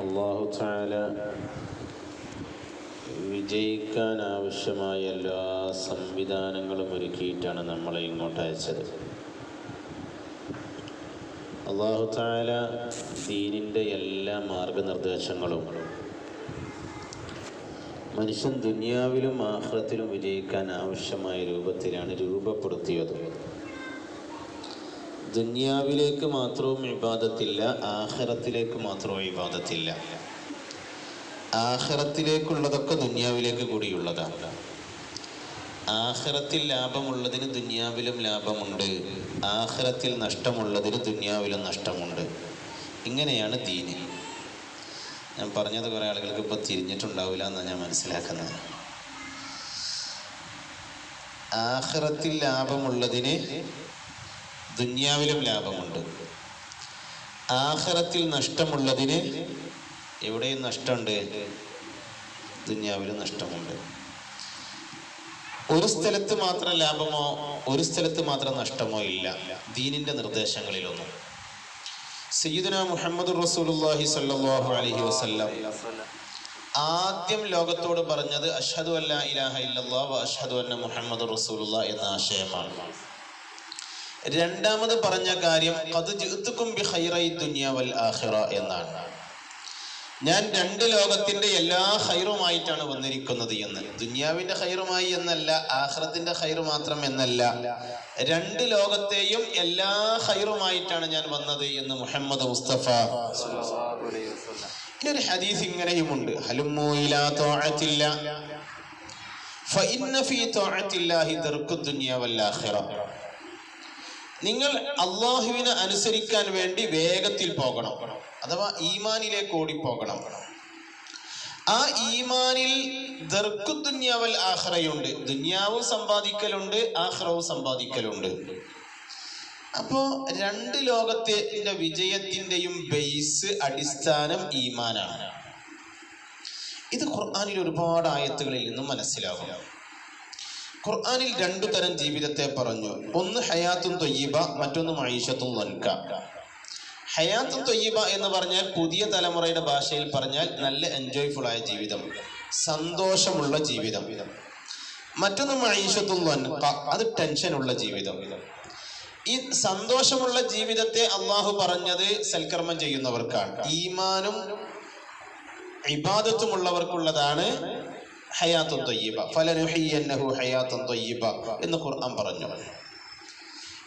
അള്ളാഹു താല വിജയിക്കാൻ ആവശ്യമായ എല്ലാ സംവിധാനങ്ങളും ഒരുക്കിയിട്ടാണ് നമ്മളെ ഇങ്ങോട്ട് അയച്ചത്. അള്ളാഹു താല ദീനിന്റെ എല്ലാ മാർഗനിർദ്ദേശങ്ങളും മനുഷ്യൻ ദുനിയാവിലും ആഹ്ലത്തിലും വിജയിക്കാൻ ആവശ്യമായ രൂപത്തിലാണ് രൂപപ്പെടുത്തിയത്. ദുനിയാവിലേക്ക് മാത്രവും വിവാദത്തില്ല ആഹ്റത്തിലേക്ക് മാത്രവും വിവാദത്തില്ല ആഹ്റത്തിലേക്കുള്ളതൊക്കെ ദുന്യാവിലേക്ക് കൂടിയുള്ളതാണ്. ആഹ്റത്തിൽ ലാഭമുള്ളതിന് ദുന്യാവിലും ലാഭമുണ്ട്. ആഹ്റത്തിൽ നഷ്ടമുള്ളതിന് ദുന്യാവിലും നഷ്ടമുണ്ട്. ഇങ്ങനെയാണ് ദീന്. ഞാൻ പറഞ്ഞത് കുറേ ആളുകൾക്ക് ഇപ്പോൾ തിരിഞ്ഞിട്ടുണ്ടാവില്ല എന്നാണ് ഞാൻ മനസ്സിലാക്കുന്നത്. ആഹ്റത്തിൽ ലാഭമുള്ളതിന് ദുന്യാവിലും ലാഭമുണ്ട്. ആഹ്റത്തിൽ നഷ്ടമുള്ളതിന് എവിടെയും നഷ്ടമുണ്ട്? ദുന്യാവിലും നഷ്ടമുണ്ട്. ഒരു സ്ഥലത്ത് മാത്രം ലാഭമോ ഒരു സ്ഥലത്ത് മാത്രം നഷ്ടമോ ഇല്ല. ദീനിന്റെ നിർദ്ദേശങ്ങളിലൊന്നും. സയ്യിദുന മുഹമ്മദ് റസൂലുള്ളാഹി സ്വല്ലല്ലാഹു അലൈഹി വസല്ലം ആദ്യം ലോകത്തോട് പറഞ്ഞത് അഷ്ഹദു അല്ലാ ഇലാഹ ഇല്ലല്ലാഹ് വ അഷ്ഹദു അന്ന മുഹമ്മദ് റസൂലുള്ള എന്ന ആശയമാണ്. രണ്ടാമത് പറഞ്ഞ കാര്യം അത് ബി ഖൈറൈ ദുനിയാവൽ ആഖിറ എന്നാണ്. ഞാൻ രണ്ട് ലോകത്തിന്റെ എല്ലാ ഹൈറുമായിട്ടാണ് വന്നിരിക്കുന്നത് എന്ന്. ദുനിയാവിന്റെ ഹൈറുമായി എന്നല്ല ആഹ്റത്തിന്റെ ഹൈറു മാത്രം എന്നല്ല. രണ്ട് ലോകത്തെയും എല്ലാ ഹൈറുമായിട്ടാണ് ഞാൻ വന്നത് എന്ന് മുഹമ്മദ് മുസ്തഫ. ഒരു ഹദീസ് ഇങ്ങനെയുമുണ്ട്. ഹലുമോ ഇലാ തോഴത്തില്ല ഫഇന്ന ഫീ തോഴത്തില്ലാഹി ദർക്കു ദുനിയ വൽ ആഖിറ. നിങ്ങൾ അള്ളാഹുവിനെ അനുസരിക്കാൻ വേണ്ടി വേഗത്തിൽ പോകണം. അഥവാ ഈമാനിലേക്ക് ഓടിപ്പോകണം ആ ഈമാനിൽ ദർക്കു ദുന്യാവൽ ആഹ്റയുണ്ട് ദുന്യാവും സമ്പാദിക്കലുണ്ട് ആഹ്റവും സമ്പാദിക്കലുണ്ട്. അപ്പോ രണ്ട് ലോകത്തിന്റെ വിജയത്തിന്റെയും ബേസ് അടിസ്ഥാനം ഈമാനാണ്. ഇത് ഖുർആാനിൽ ഒരുപാട് ആയത്തുകളിൽ നിന്നും മനസ്സിലാകും. ഖുർആാനിൽ രണ്ടു തരം ജീവിതത്തെ പറഞ്ഞു. ഒന്ന് ഹയാത്തും തൊയ്യബ മറ്റൊന്ന് മൈഷത്തും വൻക. ഹയാത്തും തൊയ്യബ എന്ന് പറഞ്ഞാൽ പുതിയ തലമുറയുടെ ഭാഷയിൽ പറഞ്ഞാൽ നല്ല എൻജോയ്ഫുൾ ആയ ജീവിതം സന്തോഷമുള്ള ജീവിതം. മറ്റൊന്ന് മൈഷത്തും വൻക അത് ടെൻഷനുള്ള ജീവിതം. ഈ സന്തോഷമുള്ള ജീവിതത്തെ അള്ളാഹു പറഞ്ഞത് സൽക്കർമ്മം ചെയ്യുന്നവർക്കാണ്. ഈമാനും ഇബാദത്തുമുള്ളവർക്കുള്ളതാണ് ഹയാത്തുൻ തൊയ്യബ. ഫലനുഹിയന്നഹു ഹയാത്തും തൊയ്യബ എന്ന് ഖുർആൻ പറഞ്ഞു.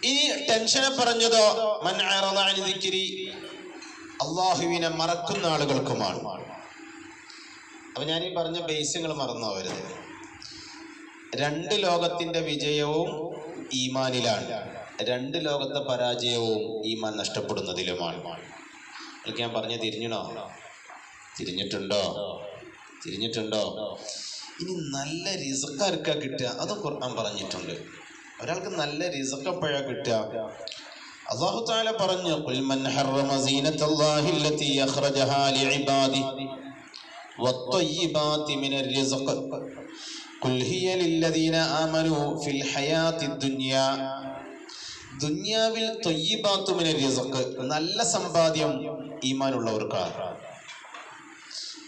ഇനി ടെൻഷനെ പറഞ്ഞതോ? മൻ ദിക്രി. അള്ളാഹുവിനെ മറക്കുന്ന ആളുകൾക്കുമാണ്. അപ്പൊ ഞാൻ ഈ പറഞ്ഞ ബേസുകൾ മറന്നു പോരുത് രണ്ട് ലോകത്തിന്റെ വിജയവും ഈമാനിലാണ്. രണ്ട് ലോകത്തെ പരാജയവും ഈമാൻ നഷ്ടപ്പെടുന്നതിലുമാണ്. അതൊക്കെ ഞാൻ പറഞ്ഞ തിരിഞ്ഞണോ? തിരിഞ്ഞിട്ടുണ്ടോ? തിരിഞ്ഞിട്ടുണ്ടോ? ഇനി നല്ല റിസക്കാർക്കാ കിട്ടുക? അതും ഖുർആൻ പറഞ്ഞിട്ടുണ്ട്. ഒരാൾക്ക് നല്ല റിസക്ക് എപ്പോഴാ കിട്ടുക? അള്ളാഹു താല പറഞ്ഞു "ഖുൽ മൻ ഹറമ സീനത്തല്ലാഹി അല്ലതി അഖ്റജഹാ ലിഇബാദി വത്തയ്യിബാതി മിനർ റിസ്ഖ് ഖുൽ ഹിയ ലില്ലദീന ആമനു ഫിൽ ഹയാത്തി ദുനിയാ. ദുനിയാവിൽ തയ്യിബാതു മിനർ റിസ്ഖ് നല്ല സമ്പാദ്യം ഈമാനുള്ളവർക്കാണ്.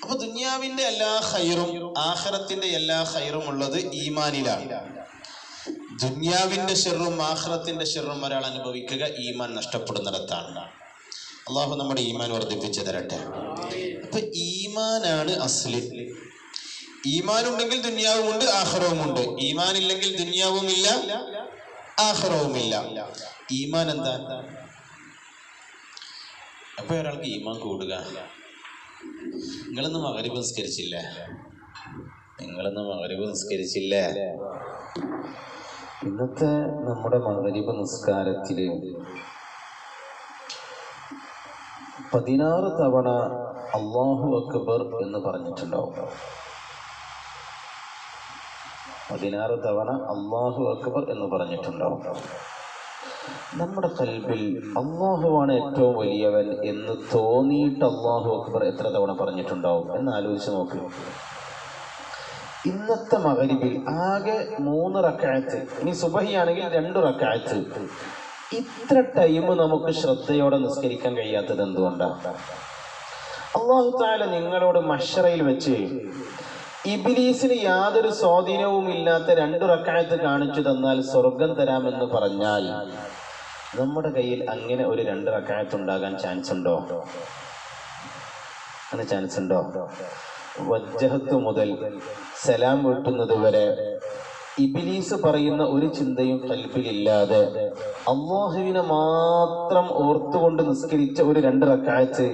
അപ്പൊ ദുന്യാവിന്റെ എല്ലാ ഹൈറും ആഹ്റത്തിന്റെ എല്ലാ ഹൈറും ഉള്ളത് ഈമാനിലാണ്. ദുന്യാവിന്റെ ഷെറും ആഹ്റത്തിന്റെ ഷെറും ഒരാൾ അനുഭവിക്കുക ഈമാൻ നഷ്ടപ്പെടുന്നിടത്താണ്. അള്ളാഹു നമ്മുടെ ഈമാൻ വർദ്ധിപ്പിച്ചു തരട്ടെ. അപ്പൊ ഈമാനാണ് അസ്ലി. ഈമാൻ ഉണ്ടെങ്കിൽ ദുന്യാവും ഉണ്ട് ആഹ്റവും ഉണ്ട് ഈമാൻ ഇല്ലെങ്കിൽ ദുന്യാവും ദുനിയാവുമില്ല ആഹ്റവുമില്ല ഈമാൻ എന്താ? അപ്പൊ ഒരാൾക്ക് ഈമാൻ കൂടുക. നിങ്ങളൊന്നും മകരിബ് നിസ്കരിച്ചില്ലേ? നിങ്ങളൊന്നും മകരിബ് നിസ്കരിച്ചില്ലേ? ഇന്നത്തെ നമ്മുടെ മകരിബ് നിസ്കാരത്തിൽ പതിനാറ് തവണ അള്ളാഹു അക്ബർ എന്ന് പറഞ്ഞിട്ടുണ്ടാവും. പതിനാറ് തവണ അള്ളാഹു അക്ബർ എന്ന് പറഞ്ഞിട്ടുണ്ടാവും. നമ്മുടെ കൽബിൽ അള്ളാഹുവാണ് ഏറ്റവും വലിയവൻ എന്ന് തോന്നിയിട്ട് അള്ളാഹു അക്ബർ എത്ര തവണ പറഞ്ഞിട്ടുണ്ടാവും? എന്ന് ആലോചിച്ച് നോക്ക്. ഇന്നത്തെ മകരിബിൽ ആകെ മൂന്ന് റക്കായത്ത്. ഇനി സുബഹിയാണെങ്കിൽ രണ്ട് റക്കായത്ത്. ഇത്ര ടൈം നമുക്ക് ശ്രദ്ധയോടെ നിസ്കരിക്കാൻ കഴിയാത്തത് എന്തുകൊണ്ടാണ് അള്ളാഹു താല നിങ്ങളോട് മഷറയിൽ വെച്ച് ഇബിലീസിന് യാതൊരു സ്വാധീനവും ഇല്ലാത്ത രണ്ടു റക്കായത്ത് കാണിച്ചു തന്നാൽ സ്വർഗം തരാമെന്ന് പറഞ്ഞാൽ നമ്മുടെ കയ്യിൽ അങ്ങനെ ഒരു രണ്ട് റക്കായത്ത് ഉണ്ടാകാൻ ചാൻസ് ഉണ്ടോ? അങ്ങനെ ചാൻസ് ഉണ്ടോ? വജ്ജഹത്ത് മുതൽ സലാം വീട്ടുന്നത് വരെ ഇബിലീസ് പറയുന്ന ഒരു ചിന്തയും കൽപ്പിലില്ലാതെ അള്ളാഹുവിനെ മാത്രം ഓർത്തുകൊണ്ട് നിസ്കരിച്ച ഒരു രണ്ട് റക്കായത്ത്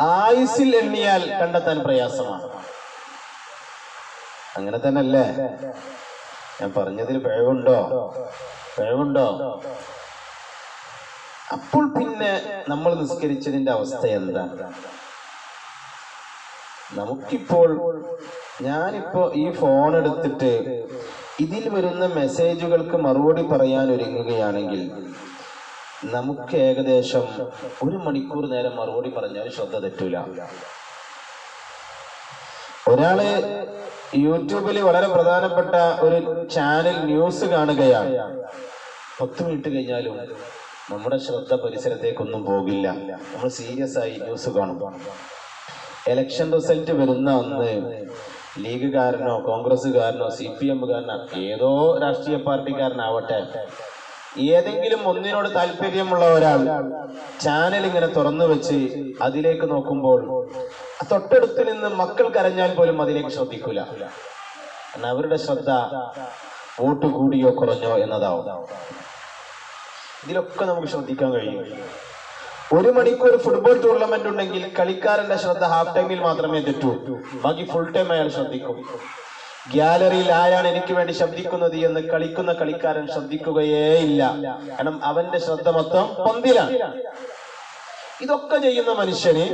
ആയുസിൽ എണ്ണിയാൽ കണ്ടെത്താൻ പ്രയാസമാണ്. അങ്ങനെ തന്നെ അല്ലേ ഞാൻ പറഞ്ഞതിൽ പിഴവുണ്ടോ? പിഴവുണ്ടോ? അപ്പോൾ പിന്നെ നമ്മൾ നിസ്കരിച്ചതിന്റെ അവസ്ഥ എന്താ? നമുക്കിപ്പോൾ ഞാനിപ്പോ ഈ ഫോൺ എടുത്തിട്ട് ഇതിൽ വരുന്ന മെസ്സേജുകൾക്ക് മറുപടി പറയാൻ ഒരുങ്ങുകയാണെങ്കിൽ നമുക്ക് ഏകദേശം ഒരു മണിക്കൂർ നേരം മറുപടി പറഞ്ഞാൽ ശ്രദ്ധ തെറ്റൂല. ഒരാൾ യൂട്യൂബിൽ വളരെ പ്രധാനപ്പെട്ട ഒരു ചാനൽ ന്യൂസ് കാണുകയാണ്. പത്ത് മിനിറ്റ് കഴിഞ്ഞാലും നമ്മുടെ ശ്രദ്ധ പരിസരത്തേക്കൊന്നും പോകില്ല. നമ്മൾ സീരിയസ് ആയി ന്യൂസ് കാണും. എലക്ഷൻ റിസൾട്ട് വരുന്ന അന്ന് ലീഗുകാരനോ കോൺഗ്രസ്സുകാരനോ സി പി എമ്മുകാരനോ ഏതോ രാഷ്ട്രീയ പാർട്ടിക്കാരനാവട്ടെ ഏതെങ്കിലും ഒന്നിനോട് താല്പര്യമുള്ള ഒരാൾ ചാനൽ ഇങ്ങനെ തുറന്നു വെച്ച് അതിലേക്ക് നോക്കുമ്പോൾ തൊട്ടടുത്ത് നിന്ന് മക്കൾ കരഞ്ഞാൽ പോലും അതിലേക്ക് ശ്രദ്ധിക്കൂല. കാരണം അവരുടെ ശ്രദ്ധ വോട്ട് കൂടിയോ കുറഞ്ഞോ എന്നതാവും. ഇതിലൊക്കെ നമുക്ക് ശ്രദ്ധിക്കാൻ കഴിയും. ഒരു മണിക്കൂർ ഫുട്ബോൾ ടൂർണമെന്റ് ഉണ്ടെങ്കിൽ കളിക്കാരന്റെ ശ്രദ്ധ ഹാഫ് ടൈമിൽ മാത്രമേ തെറ്റൂ. ബാക്കി ഫുൾ ടൈം അയാൾ ശ്രദ്ധിക്കും. ഗ്യാലറിയിൽ ആരാണ് എനിക്ക് വേണ്ടി ശബ്ദിക്കുന്നത് എന്ന് കളിക്കുന്ന കളിക്കാരൻ ശ്രദ്ധിക്കുകയേ ഇല്ല. കാരണം അവന്റെ ശ്രദ്ധ മൊത്തം പന്തിലാണ്. ഇതൊക്കെ ചെയ്യുന്ന മനുഷ്യന്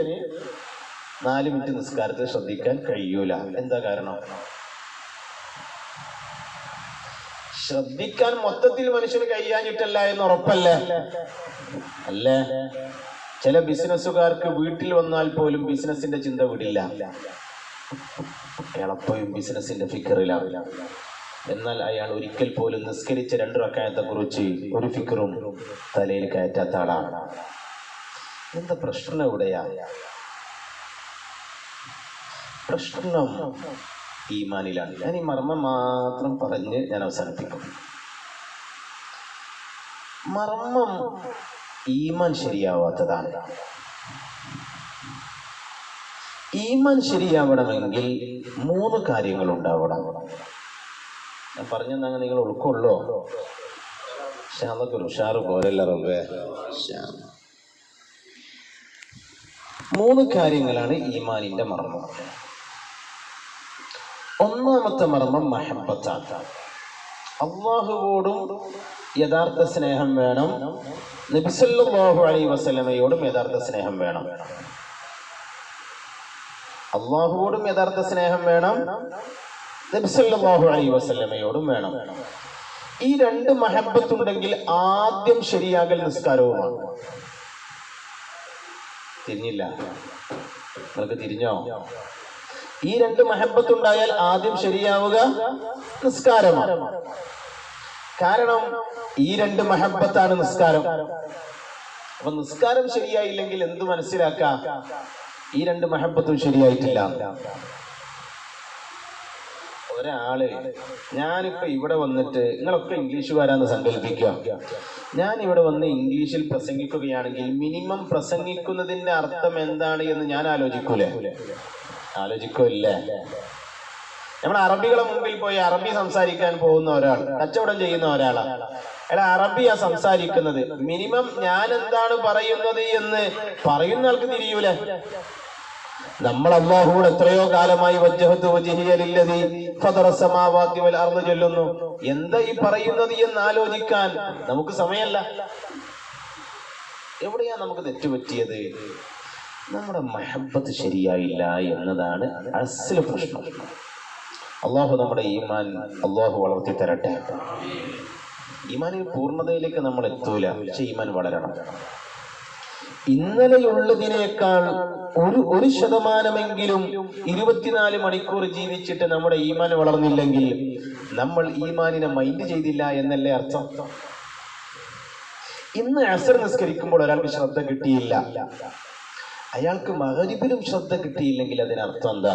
നാല് മിനിറ്റ് നിസ്കാരത്തിൽ ശ്രദ്ധിക്കാൻ കഴിയൂല. എന്താ കാരണം? ശ്രദ്ധിക്കാൻ മൊത്തത്തിൽ മനുഷ്യന് കഴിയാഞ്ഞിട്ടല്ല എന്ന് ഉറപ്പല്ലേ? അല്ലേ? ചില ബിസിനസ്സുകാർക്ക് വീട്ടിൽ വന്നാൽ പോലും ബിസിനസിന്റെ ചിന്ത വിടില്ല. എളപ്പയും ബിസിനസിന്റെ ഫിക്കറിലാവില്ല എന്നാൽ അയാൾ ഒരിക്കൽ പോലും നിസ്കരിച്ച രണ്ടു റക്കായത്തെ കുറിച്ച് ഒരു ഫിക്കറും തലയിൽ കയറ്റാത്ത ആളാണ്. എന്താ പ്രശ്നം എവിടെയാ പ്രശ്നം. ഈമാനിലാണ്. ഞാൻ ഈ മർമ്മം മാത്രം പറഞ്ഞ് ഞാൻ അവസാനിപ്പിക്കും. മർമ്മം ഈമാൻ ശരിയാവാത്തതാണ്. ഈമാൻ ശരിയാവണമെങ്കിൽ മൂന്ന് കാര്യങ്ങൾ ഉണ്ടാവണം. ഞാൻ പറഞ്ഞെന്നങ്ങ് നിങ്ങൾ ഉൾക്കൊള്ളോ? പക്ഷെ അതൊക്കെ ഒരു ഉഷാറ് പോലല്ല റബ്ബേ. മൂന്ന് കാര്യങ്ങളാണ് ഈമാനിന്റെ മർമ്മം. ഒന്നാമത്തെ മർമ്മം മഹബത്താണ് അള്ളാഹുവോടും യഥാർത്ഥ സ്നേഹം വേണം. നബിസല്ലാഹു അലൈ വസല്ലമയോടും യഥാർത്ഥ സ്നേഹം വേണം. അള്ളാഹുവോടും യഥാർത്ഥ സ്നേഹം വേണം. നബിസല്ലാഹു അലൈ വസല്ലമയോടും വേണം. ഈ രണ്ട് മഹബത്തുണ്ടെങ്കിൽ ആദ്യം ശരിയാകൽ നിസ്കാരവുമാണ്. തിരിഞ്ഞില്ല. നിങ്ങൾക്ക് തിരിഞ്ഞോ? ഈ രണ്ട് മഹബത്തുണ്ടായാൽ ആദ്യം ശരിയാവുക നിസ്കാരമാണ്. കാരണം ഈ രണ്ട് മഹബത്താണ് നിസ്കാരം. അപ്പൊ നിസ്കാരം ശരിയായില്ലെങ്കിൽ എന്ത് മനസ്സിലാക്കാം? ഈ രണ്ട് മഹബത്തും ശരിയായിട്ടില്ല. ഒരാൾ ഞാനിപ്പോ ഇവിടെ വന്നിട്ട് നിങ്ങളൊക്കെ ഇംഗ്ലീഷുകാരാന്ന് സങ്കല്പിക്കുക. ഞാൻ ഇവിടെ വന്ന് ഇംഗ്ലീഷിൽ പ്രസംഗിക്കുകയാണെങ്കിൽ മിനിമം പ്രസംഗിക്കുന്നതിന്റെ അർത്ഥം എന്താണ് എന്ന് ഞാൻ ആലോചിക്കൂലേ? ആലോചിക്കൂല്ലേ നമ്മൾ അറബികളെ മുമ്പിൽ പോയി അറബി സംസാരിക്കാൻ പോകുന്ന ഒരാൾ കച്ചവടം ചെയ്യുന്ന ഒരാളാണ് എടാ അറബിയാ സംസാരിക്കുന്നത്. മിനിമം ഞാൻ എന്താണ് പറയുന്നത് എന്ന് പറയുന്ന ആൾക്ക് തിരിയൂലെ. നമ്മൾ അള്ളാഹുവിടെ എത്രയോ കാലമായി ചൊല്ലുന്നു. എന്താ ഈ പറയുന്നത് എന്ന് ആലോചിക്കാൻ നമുക്ക് സമയമല്ല. എവിടെയാ നമുക്ക് തെറ്റുപറ്റിയത്? നമ്മുടെ മഹബത്ത് ശരിയായില്ല എന്നതാണ് അസൽ പ്രശ്നം. അള്ളാഹു നമ്മുടെ ഈമാൻ അള്ളാഹു വളർത്തി തരട്ടെ. ഈമാനിൽ പൂർണതയിലേക്ക് നമ്മൾ എത്തൂല. പക്ഷെ ഈമാൻ വളരണം. ഇന്നലെയുള്ളതിനേക്കാൾ ഒരു ഒരു ശതമാനമെങ്കിലും ഇരുപത്തിനാല് മണിക്കൂർ ജീവിച്ചിട്ട് നമ്മുടെ ഈമാൻ വളർന്നില്ലെങ്കിൽ നമ്മൾ ഈമാനിനെ മൈൻഡ് ചെയ്തില്ല എന്നല്ലേ അർത്ഥം? ഇന്ന് അസർ നിസ്കരിക്കുമ്പോൾ ഒരാൾക്ക് ശ്രദ്ധ കിട്ടിയില്ല. അയാൾക്ക് മകരിപ്പിലും ശ്രദ്ധ കിട്ടിയില്ലെങ്കിൽ അതിനർത്ഥം എന്താ?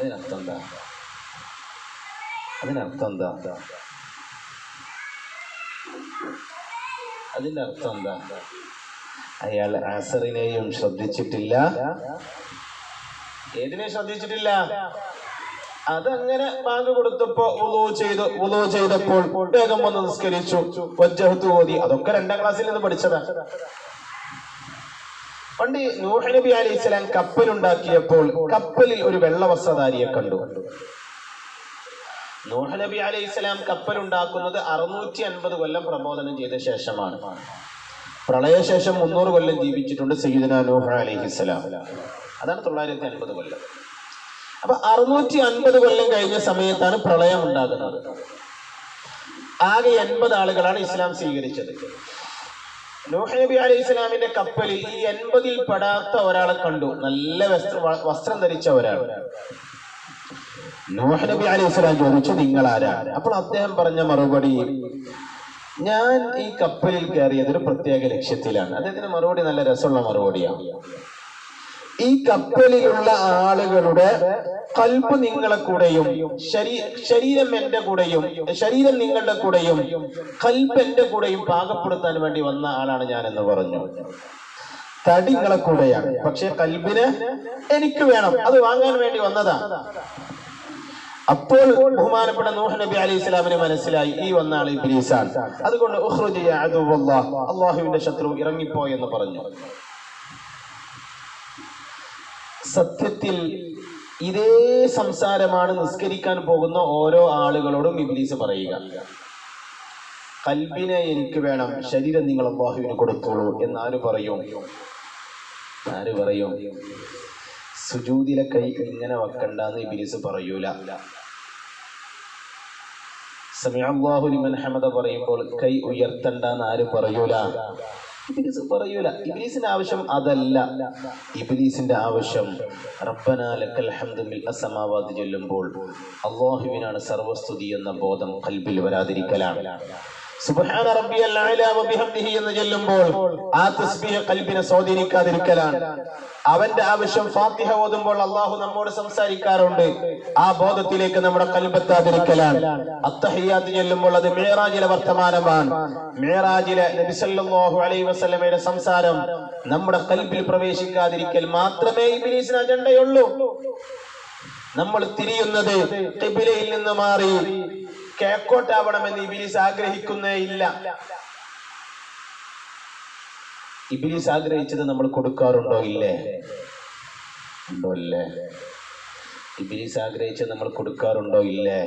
അതിനർത്ഥം എന്താ? അതിനർത്ഥം എന്താ? അതിന്റെ അർത്ഥം എന്താ? അയാൾ ആസറിനെയും ശ്രദ്ധിച്ചിട്ടില്ല. ഏതിനെ ശ്രദ്ധിച്ചിട്ടില്ല? അതങ്ങനെ ബാങ്ക് കൊടുത്തപ്പോ ഉളവ് ചെയ്തു ഉളവ് ചെയ്തപ്പോൾ വേഗം വന്ന് നിസ്കരിച്ചു. ഓതി. അതൊക്കെ രണ്ടാം ക്ലാസ്സിൽ നിന്ന് പഠിച്ചതാ. പണ്ട് നൂഹ് നബി അലൈഹി സ്വലാം കപ്പലുണ്ടാക്കിയപ്പോൾ കപ്പലിൽ ഒരു വെള്ളവസ്ത്രധാരിയെ കണ്ടു. നൂഹ് നബി അലൈഹി സ്വലാം കപ്പലുണ്ടാക്കുന്നത് അറുന്നൂറ്റി അൻപത് കൊല്ലം പ്രബോധനം ചെയ്ത ശേഷമാണ്. പ്രളയശേഷം മുന്നൂറ് കൊല്ലം ജീവിച്ചിട്ടുണ്ട് സയ്യിദന നൂഹ് അലൈഹി സ്വലാം. അതാണ് തൊള്ളായിരത്തി അൻപത് കൊല്ലം. അപ്പൊ അറുന്നൂറ്റി അൻപത് കൊല്ലം കഴിഞ്ഞ സമയത്താണ് പ്രളയം ഉണ്ടാകുന്നത് ആകെ എൺപത് ആളുകളാണ് ഇസ്ലാം സ്വീകരിച്ചത്. നൂഹ് നബി അലൈഹി ഇസ്ലാമിന്റെ കപ്പലിൽ ഈ എൺപതിൽ പെടാത്ത ഒരാളെ കണ്ടു. നല്ല വസ്ത്ര വസ്ത്രം ധരിച്ച ഒരാൾ. നൂഹ് നബി അലൈഹി സ്വലാം ചോദിച്ചു നിങ്ങൾ ആരാ അപ്പോൾ അദ്ദേഹം പറഞ്ഞ മറുപടി ഞാൻ ഈ കപ്പലിൽ കയറിയത് ഒരു പ്രത്യേക ലക്ഷ്യത്തിലാണ്. അദ്ദേഹത്തിന്റെ മറുപടി നല്ല രസമുള്ള മറുപടിയാണ്. ഈ കപ്പലിലുള്ള ആളുകളുടെ കൽപ്പ് നിങ്ങളെ കൂടെയും ശരീരം എന്റെ കൂടെയും ശരീരം നിങ്ങളുടെ കൂടെയും കൽപ്പ് എന്റെ കൂടെയും പാകപ്പെടുത്താൻ വേണ്ടി വന്ന ആളാണ് ഞാൻ എന്ന് പറഞ്ഞു. തടി നിങ്ങളെ കൂടെയാണ്. പക്ഷെ കൽബിന് എനിക്ക് വേണം. അത് വാങ്ങാൻ വേണ്ടി വന്നതാ. അപ്പോൾ ബഹുമാനപ്പെട്ട നൂഹ് നബി അലൈഹി ഇസ്ലാമിന് മനസ്സിലായി ഈ വന്ന ആൾ ഇബ്ലീസാണ്. അതുകൊണ്ട് അള്ളാഹുവിന്റെ ശത്രു ഇറങ്ങിപ്പോ എന്ന് പറഞ്ഞു. സത്യത്തിൽ ഇതേ സംസാരമാണ് നിസ്കരിക്കാൻ പോകുന്ന ഓരോ ആളുകളോടും ഇബ്ലീസ് പറയുക. കൽബിനെ എനിക്ക് വേണം ശരീരം നിങ്ങൾ അള്ളാഹുവിന് കൊടുത്തോളൂ എന്ന് ആര് പറയും? ആര് പറയും? സുജൂതിലെ കൈ ഇങ്ങനെ വെക്കണ്ടെന്ന് ഇബിലിസ് പറയൂല. സമയം ലിമൻ ഹമദ പറയുമ്പോൾ കൈ ഉയർത്തണ്ടെന്ന് ആര് പറയൂല? ഇബിലിസ് പറയൂല. ഇബിലീസിന്റെ ആവശ്യം അതല്ല. ഇബിലീസിന്റെ ആവശ്യം റബ്ബന ലക്കൽ ഹംദു മിൽ അസമാവാദ് ചൊല്ലുമ്പോൾ അള്ളാഹുവിനാണ് സർവസ്തുതി എന്ന ബോധം കൽബിൽ വരാതിരിക്കലാണ്. സുബ്ഹാന റബ്ബിയൽ അഅല വബിഹംദിഹി എന്ന് ചൊല്ലുമ്പോൾ ആ തസ്ബീഹ് കൽബിനെ സ്വാധീനിക്കാതിരിക്കലാണ്. അവന്റെ ആവശ്യം ഫാത്തിഹ ഓതുമ്പോൾ അള്ളാഹു നമ്മോട് സംസാരിക്കാറുണ്ട്. ആ ബോധത്തിലേക്ക് നമ്മുടെ കൽബെത്താതിരിക്കലാണ്. അത്തഹിയാത്ത് ചൊല്ലുമ്പോൾ അത് മേറാജിലെ വർത്തമാനമാണ്. മേറാജിലെ നബി സല്ലല്ലാഹു അലൈഹി വസല്ലമയുടെ സംസാരം നമ്മുടെ കൽബിൽ പ്രവേശിക്കാതിരിക്കൽ മാത്രമേ ഇബിലീസിന് അജണ്ടയുള്ളൂ. നമ്മൾ തിരിയുന്നത് ഖിബിലയിൽ നിന്ന് മാറി കേക്കോട്ടാവണമെന്ന് ഇബിലിസ് ആഗ്രഹിക്കുന്നേ ഇല്ല. ഇബിലിസ് ആഗ്രഹിച്ചത് നമ്മൾ കൊടുക്കാറുണ്ടോ ഇല്ലേ? ഉണ്ടോ ഇല്ലേ? ഇബിലിസ് ആഗ്രഹിച്ചത് നമ്മൾ കൊടുക്കാറുണ്ടോ ഇല്ലേ?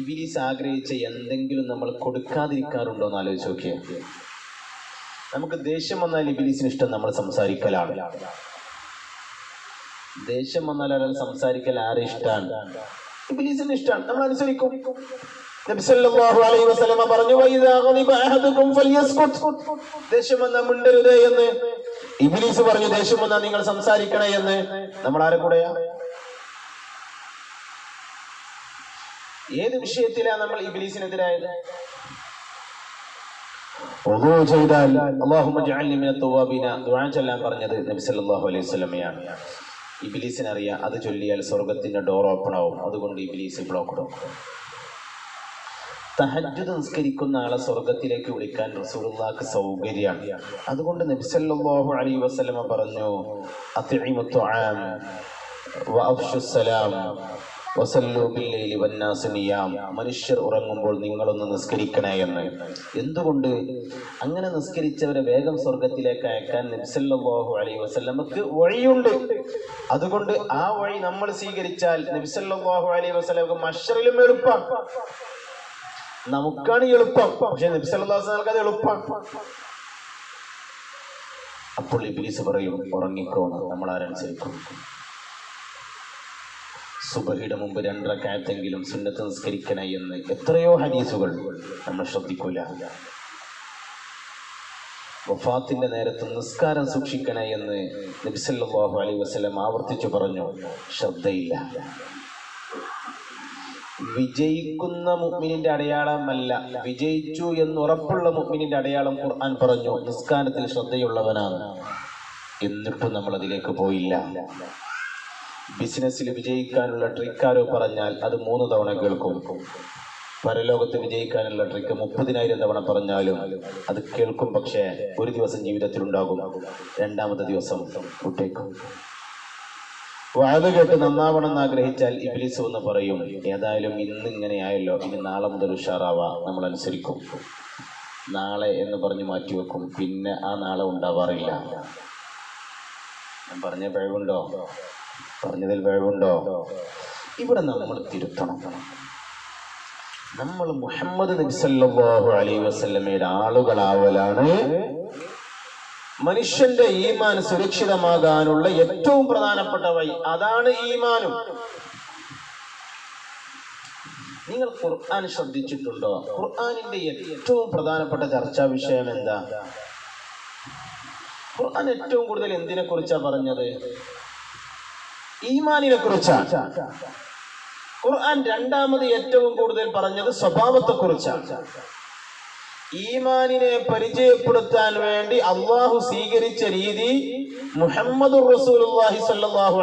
ഇബിലിസ് ആഗ്രഹിച്ച എന്തെങ്കിലും നമ്മൾ കൊടുക്കാതിരിക്കാറുണ്ടോ എന്ന് ആലോചിച്ച് നോക്കിയേ. നമുക്ക് ദേഷ്യം വന്നാൽ ഇബിലിസിന് ഇഷ്ടം നമ്മൾ സംസാരിക്കലാണ്. ദേഷ്യം വന്നാൽ ഒരാൾ സംസാരിക്കൽ ആരെ ഇഷ്ടമാണ് ഇബ്ലീസിന് ഇഷ്ടമാണ് നമ്മൾ അനുസരിക്കും. പറഞ്ഞു ദേഷ്യം മിണ്ടരുത് എന്ന്. പറഞ്ഞു നിങ്ങൾ സംസാരിക്കണേ എന്ന്. നമ്മൾ ആരെ കൂടെയാ? ഏത് വിഷയത്തിലാ നമ്മൾ ഇബ്ലീസിനെതിരായത്? ചെയ്താൽ പറഞ്ഞത് നബി സല്ലല്ലാഹു അലൈഹി വസല്ലമയാണ്. ഇബിലീസിന് അറിയാം അത് ചൊല്ലിയാൽ സ്വർഗത്തിന്റെ ഡോർ ഓപ്പൺ ആവും. അതുകൊണ്ട് ഇബിലീസ് ബ്ലോക്ക് തഹജ്ജുദ് നിസ്കരിക്കുന്ന ആളെ സ്വർഗത്തിലേക്ക് വിളിക്കാൻ റസൂലുള്ളാഹിക്ക് സൗകര്യമാണ് അതുകൊണ്ട് നബി സല്ലല്ലാഹു അലൈഹി വസല്ലമ പറഞ്ഞു അത്ഇമു മനുഷ്യർ ഉറങ്ങുമ്പോൾ നിങ്ങളൊന്ന് നിസ്കരിക്കണേ എന്ന്. എന്തുകൊണ്ട്? അങ്ങനെ നിസ്കരിച്ചവരെ വേഗം സ്വർഗത്തിലേക്ക് അയക്കാൻ നബിസല്ലാഹു അലൈഹി വസ്ലമക്ക് വഴിയുണ്ട്. അതുകൊണ്ട് ആ വഴി നമ്മൾ സ്വീകരിച്ചാൽ നബിസല്ലാഹു അലൈഹി വസ്ലമക്ക് മഷറിലും എളുപ്പം. നമുക്കാണ് എളുപ്പം. പക്ഷെ നബിസല്ലാഹുക്ക് അത് എളുപ്പം. അപ്പോൾ ഇബ്ലീസ് പറയും ഉറങ്ങിക്കോണം നമ്മൾ ആരനുസരിക്കും സുബഹിയുടെ മുമ്പ് രണ്ടരക്കാലത്തെങ്കിലും സുന്നത്ത് നിസ്കരിക്കണേ എന്ന് എത്രയോ ഹദീസുകൾ നമ്മൾ ശ്രദ്ധിക്കൂല. വഫാത്തിന്റെ നേരത്ത് നിസ്കാരം സൂക്ഷിക്കണേ എന്ന് നബിസല്ലാഹു അലൈ വസ്ലം ആവർത്തിച്ചു പറഞ്ഞു. ശ്രദ്ധയില്ല. വിജയിക്കുന്ന മുഗ്മിനിന്റെ അടയാളമല്ല. വിജയിച്ചു എന്ന് ഉറപ്പുള്ള മുഗ്മിനിന്റെ അടയാളം ഖുർആൻ പറഞ്ഞു. നിസ്കാരത്തിൽ ശ്രദ്ധയുള്ളവനാണ്. എന്നിട്ടും നമ്മൾ അതിലേക്ക് പോയില്ല. ബിസിനസ്സിൽ വിജയിക്കാനുള്ള ട്രിക്കാരോ പറഞ്ഞാൽ അത് മൂന്ന് തവണ കേൾക്കും. പരലോകത്ത് വിജയിക്കാനുള്ള ട്രിക്ക് മുപ്പതിനായിരം തവണ പറഞ്ഞാലും അത് കേൾക്കും പക്ഷേ ഒരു ദിവസം ജീവിതത്തിൽ ഉണ്ടാകും. രണ്ടാമത്തെ ദിവസം കുട്ടേക്കും വാഴ കേട്ട് നന്നാവണം എന്ന് ആഗ്രഹിച്ചാൽ ഇബ്ലീസ് എന്ന് പറയും ഏതായാലും ഇന്ന് ഇങ്ങനെ ആയല്ലോ ഇനി നാളെ മുതൽ ഉഷാറാവാ നമ്മൾ അനുസരിക്കും. നാളെ എന്ന് പറഞ്ഞ് മാറ്റിവെക്കും പിന്നെ ആ നാളെ ഉണ്ടാവാറില്ല. ഞാൻ പറഞ്ഞ പിഴവുണ്ടോ പറഞ്ഞതിൽ പിഴവുണ്ടോ ഇവിടെ നമ്മൾ തിരുത്തണം. നമ്മൾ മുഹമ്മദ് നബിസല്ലാഹു അലൈ വസല്ലമയുടെ ആളുകളാവലാണ്. മനുഷ്യന്റെ ഈമാൻ സുരക്ഷിതമാകാനുള്ള ഏറ്റവും പ്രധാനപ്പെട്ട വഴി അതാണ് ഈമാനും. നിങ്ങൾ ഖുർആൻ ശ്രദ്ധിച്ചിട്ടുണ്ടോ? ഖുർആാനിന്റെ ഏറ്റവും പ്രധാനപ്പെട്ട ചർച്ചാ വിഷയം എന്താ? ഖുർആൻ ഏറ്റവും കൂടുതൽ എന്തിനെ കുറിച്ചാ പറഞ്ഞത്? ഈമാനിനെ കുറിച്ചാണ് ഖുർആൻ രണ്ടാമത് ഏറ്റവും കൂടുതൽ പറഞ്ഞത് സ്വഭാവത്തെ കുറിച്ചാണ് ഈമാനിനെ പരിചയപ്പെടുത്താൻ വേണ്ടി അള്ളാഹു സ്വീകരിച്ച രീതി മുഹമ്മദ് റസൂലുള്ളാഹി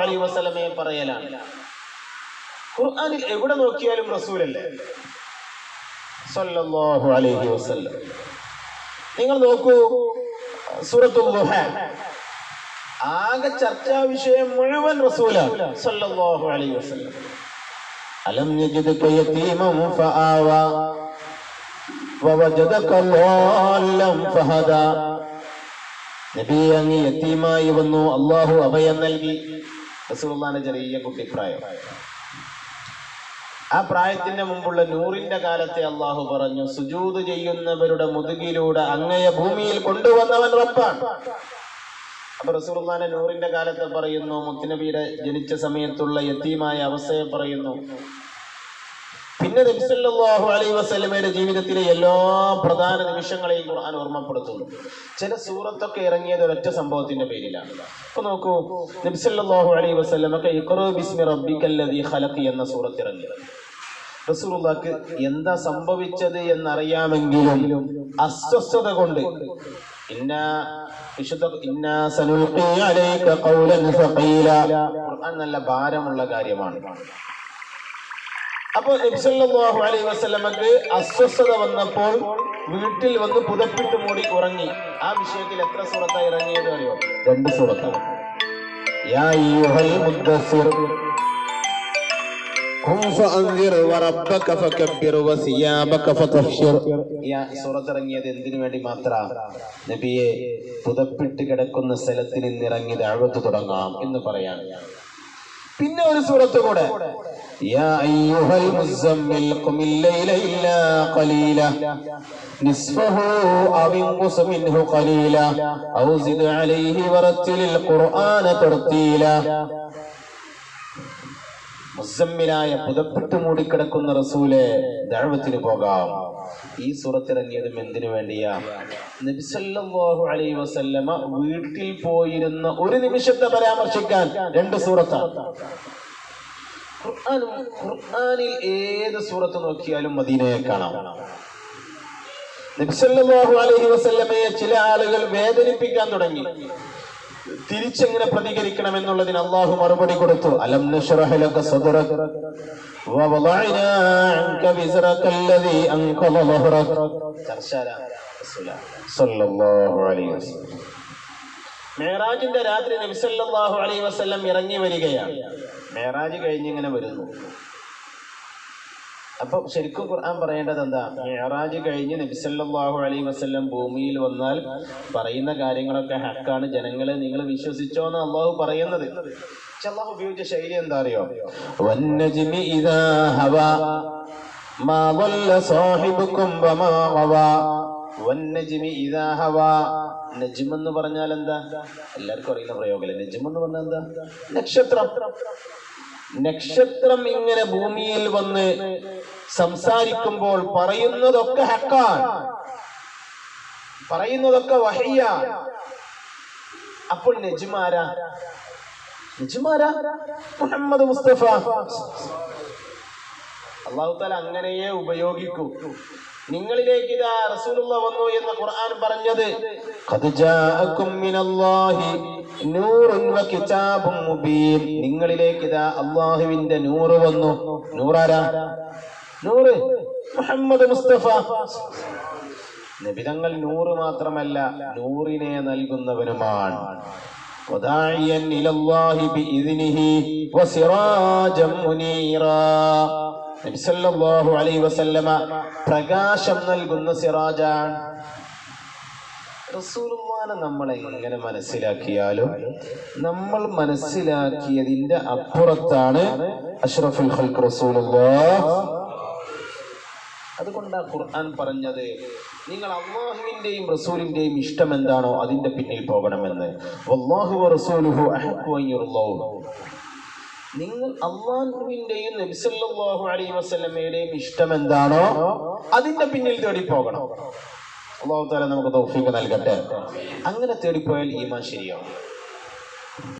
അലൈഹി വസല്ലമയെ പറയലാണ്. ഖുർആനിൽ എവിടെ നോക്കിയാലും റസൂലല്ലേ? സ്വല്ലല്ലാഹു അലൈഹി വസല്ലം. നിങ്ങൾ നോക്കൂ സൂറത്തുൽ ആകെ ചർച്ചാ വിഷയം മുഴുവൻ റസൂലാണ്. സ്വല്ലല്ലാഹു അലൈഹി വസല്ലം. അലം യജിദ്ക യതീമൻ ഫആവാ വവജദക ളാല്ലം ഫഹദ. നബി അങ്ങ് യതീമായി വന്നു അള്ളാഹു അഭയം നൽകി. റസൂലുള്ളാഹിന്റെ ചെറിയ കുട്ടിപ്രായം. ആ പ്രായത്തിന്റെ മുമ്പുള്ള നൂറിന്റെ കാലത്തെ അള്ളാഹു പറഞ്ഞു സുജൂത് ചെയ്യുന്നവരുടെ മുതുകിലൂടെ അങ്ങയെ ഭൂമിയിൽ കൊണ്ടുവന്നവൻ റബ്ബാണ്. അപ്പൊ റസൂർഖാന്റെ നൂറിന്റെ കാലത്ത് പറയുന്നു മുത്തുനബിയുടെ ജനിച്ച സമയത്തുള്ള യത്തീമായ അവസ്ഥയെ പറയുന്നു. പിന്നെ നബിസല്ലാഹു അലൈഹി വസല്ലമയുടെ ജീവിതത്തിലെ എല്ലാ പ്രധാന നിമിഷങ്ങളെയും ഖുർആൻ ഓർമ്മപ്പെടുത്തുന്നു. ചില സൂറത്തൊക്കെ ഇറങ്ങിയത് ഒരൊറ്റ സംഭവത്തിന്റെ പേരിലാണ്. അപ്പൊ നോക്കൂ നബിസല്ലാഹു അലൈഹി വസ്ലമൊക്കെ ഇഖ്റു ബിസ്മി റബ്ബിക്കല്ലദീ ഖലഖ് എന്ന സൂറത്ത് ഇറങ്ങി റസൂലുള്ളാഹിക്ക് എന്താ സംഭവിച്ചത് എന്നറിയാമെങ്കിലും അസ്വസ്ഥത കൊണ്ട് ഇന്ന അലൈക ഖൗലൻ ഫഖീല. ഖുർആൻ നല്ല ഭാരമുള്ള കാര്യമാണ്. അപ്പോൾ നബിസല്ലാഹു അലൈഹി വസല്ലമക്ക് അസ്വസ്ഥത വന്നപ്പോൾ വീട്ടിൽ വന്ന് പുതപ്പിട്ട് മൂടി ഉറങ്ങി. ആ വിഷയത്തിൽ എത്ര സൂറത്താ ഇറങ്ങിയത് അറിയോ? രണ്ട് സൂറത്താണ് യാ ഇറങ്ങിയത് എന്തിനു വേണ്ടി മാത്ര? നബിയെ പുതപ്പിട്ട് കിടക്കുന്ന സ്ഥലത്തിൽ നിന്ന് ഇറങ്ങി ദഅവത്ത് തുടങ്ങാം എന്ന് പറയാണ് പിന്നെ ഒരു സൂറത്ത് കൂടെ. യാ അയ്യുഹൽ ഖലീല. നിസ്ഫഹു അവ ഇൻഖുസ് മിൻഹു ഖലീല. ഔ സിദ് അലൈഹി വറത്തിലിൽ ഖുർആന തർത്തീല മുസമ്മിലായ പുതപ്പിട്ട് മൂടിക്കിടക്കുന്ന റസൂലെ ദഴവത്തിന് പോകാം. ഈ സുറത്തിറങ്ങിയതും എന്തിനു വേണ്ടിയാ? നബിസല്ലാഹു അലൈഹി വസല്ലമ വീട്ടിൽ പോയിരുന്ന ഒരു നിമിഷത്തെ പരാമർശിക്കാൻ രണ്ട് സൂറത്താണ്. ഖുർആനിൽ ഏത് സൂറത്ത് നോക്കിയാലും മദീനയെ കാണാം. നബിസല്ലാഹു അലൈഹി വസല്ലമയെ ചില ആളുകൾ വേദനിപ്പിക്കാൻ തുടങ്ങി. തിരിച്ചെങ്ങനെ പ്രതികരിക്കണം എന്നുള്ളതിന് അള്ളാഹു മറുപടി കൊടുത്തു. അലം മേറാജിന്റെ രാത്രി നബി അലൈ വസല്ലം ഇറങ്ങി വരികയാണ്. മേറാജ് കഴിഞ്ഞിങ്ങനെ വരുന്നു. അപ്പൊ ശരിക്കും ഖുർആൻ പറയേണ്ടത് എന്താ? മെഹറാജ് കഴിഞ്ഞ് നബിസല്ലാഹു അലൈ വസ്ല്ലം ഭൂമിയിൽ വന്നാൽ പറയുന്ന കാര്യങ്ങളൊക്കെ ഹക്കാണ്. ജനങ്ങളെ നിങ്ങൾ വിശ്വസിച്ചോ എന്ന് അള്ളാഹു പറയുന്നത്. അള്ളാഹു ഉപയോഗിച്ച ശൈലി എന്താ അറിയോ? എന്ന് പറഞ്ഞാൽ എന്താ? എല്ലാവർക്കും അറിയുന്ന പ്രയോഗമല്ലേ നജ്മ എന്ന് പറഞ്ഞാൽ എന്താ? നക്ഷത്രം. നക്ഷത്രം ഇങ്ങനെ ഭൂമിയിൽ വന്ന് സംസാരിക്കുമ്പോൾ പറയുന്നതൊക്കെ ഹക്കാൻ പറയുന്നതൊക്കെ വഹയ്യ അപ്പോൾ നജ്മാര? നജ്മാര? മുഹമ്മദ് മുസ്തഫ. അള്ളാഹു താല അങ്ങനെയെ ഉപയോഗിക്കൂ. നിങ്ങളിലേക്ക് ഇതാ റസൂലുള്ള വന്നു എന്ന് ഖുർആൻ പറഞ്ഞത് നിങ്ങളിലേക്ക് ഇതാ അള്ളാഹുവിന്റെ നൂറ് വന്നു. നൂറാരാ? നൂറ്. മുഹമ്മദ് മുസ്തഫ. നിബിതങ്ങൾ നൂറ് മാത്രമല്ല നൂറിനെ നൽകുന്നവനുമാണ്. പ്രകാശം നൽകുന്ന സിറാജാണ്. നമ്മളെ നമ്മൾ എങ്ങനെ മനസ്സിലാക്കിയാലും നമ്മൾ മനസ്സിലാക്കിയതിന്റെ അപ്പുറത്താണ് അഷ്റഫുൽ ഹൽക്ക് റസൂലുള്ള അതുകൊണ്ടാണ് ഖുർആൻ പറഞ്ഞത് നിങ്ങൾ അള്ളാഹുവിന്റെയും റസൂലിന്റെയും ഇഷ്ടം എന്താണോ അതിന്റെ പിന്നിൽ പോകണമെന്ന്. നിങ്ങൾ അള്ളാഹുവിന്റെയും നബിസല്ലാഹു അലൈഹി വസല്ലമയുടെയും ഇഷ്ടം എന്താണോ അതിന്റെ പിന്നിൽ തേടി പോകണം. അള്ളാഹു താല നമുക്ക് തൗഫീഖ് നൽകട്ടെ. അങ്ങനെ തേടിപ്പോയാൽ ഈമാൻ ശരിയാവും.